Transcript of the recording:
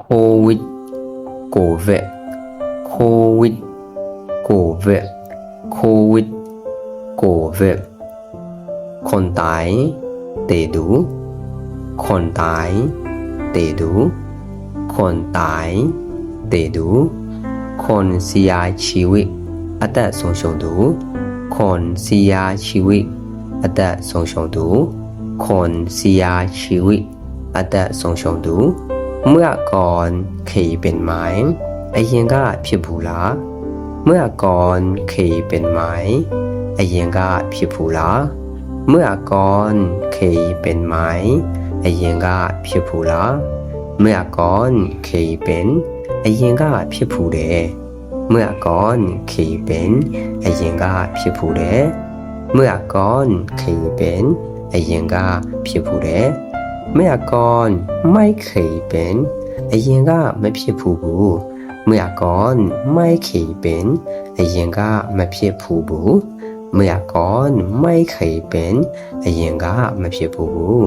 โควิดโกเวโควิดโกเวโควิดโกเวคนตายเตดู คนตายเตดู คนตายเตดู คนเสียชีวิตอัตสงชงดู คนเสียชีวิตอัตสงชงดู คนเสียชีวิตอัตสงชงดู เมื่อก่อนเคยเป็นไหมไอရင်ကဖြစ်ဘူးလားเมื่อก่อนเคยเป็นไหมไอရင်ကဖြစ်ဘူးလားเมื่อก่อนเคยเป็นไหมไอရင်ကဖြစ်ဘူးလားเมื่อก่อนเคยเป็นไอရင်ကဖြစ်ဘူးတယ် เมื่อก่อนเคยเป็นไอยังก็ဖြစ်ဘူးတယ်เมื่อก่อนเคยเป็นไอยังก็ဖြစ်ဘူးတယ် မရကွန်မိုက်ခေပင်အရင်ကမဖြစ်ဘူးဘူးမရကွန်မိုက်ခေပင်အရင်ကမဖြစ်ဘူးဘူးမရကွန်မိုက်ခေပင်အရင်ကမဖြစ်ဘူးဘူး